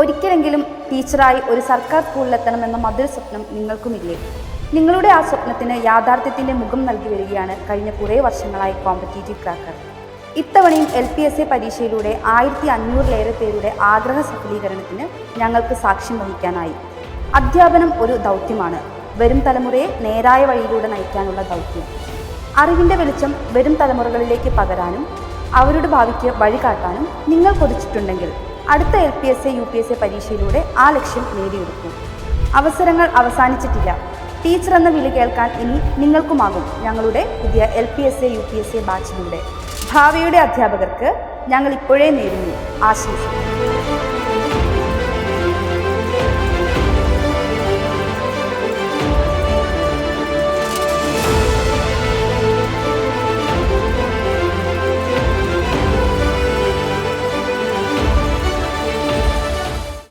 ഒരിക്കലെങ്കിലും ടീച്ചറായി ഒരു സർക്കാർ സ്കൂളിലെത്തണമെന്ന മധുര സ്വപ്നം നിങ്ങൾക്കുമില്ലേ? നിങ്ങളുടെ ആ സ്വപ്നത്തിന് യാഥാർത്ഥ്യത്തിന്റെ മുഖം നൽകി വരികയാണ് കഴിഞ്ഞ കുറേ വർഷങ്ങളായി കോമ്പറ്റീറ്റീവ് ക്രാക്കർ. ഇത്തവണയും എൽ പി എസ് എ പരീക്ഷയിലൂടെ ആയിരത്തി അഞ്ഞൂറിലേറെ പേരുടെ ആഗ്രഹ സഫലീകരണത്തിന് ഞങ്ങൾക്ക് സാക്ഷ്യം വഹിക്കാനായി. അധ്യാപനം ഒരു ദൗത്യമാണ്. വരും തലമുറയെ നേരായ വഴിയിലൂടെ നയിക്കാനുള്ള ദൗത്യം. അറിവിന്റെ വെളിച്ചം വരും തലമുറകളിലേക്ക് പകരാനും അവരുടെ ഭാവിക്ക് വഴികാട്ടാനും നിങ്ങൾ കൊതിച്ചിട്ടുണ്ടെങ്കിൽ അടുത്ത L P S A U P S A പരീക്ഷയിലൂടെ ആ ലക്ഷ്യം നേടിയെടുക്കൂ. അവസരങ്ങൾ അവസാനിച്ചിട്ടില്ല. ടീച്ചർ എന്ന വില കേൾക്കാൻ ഇനി നിങ്ങൾക്കുമാകും ഞങ്ങളുടെ പുതിയ L P S A U P S A ബാച്ചിലൂടെ ഭാവിയുടെ അധ്യാപകർക്ക് ഞങ്ങൾ ഇപ്പോഴേ നേരുന്നു. ആശംസകൾ.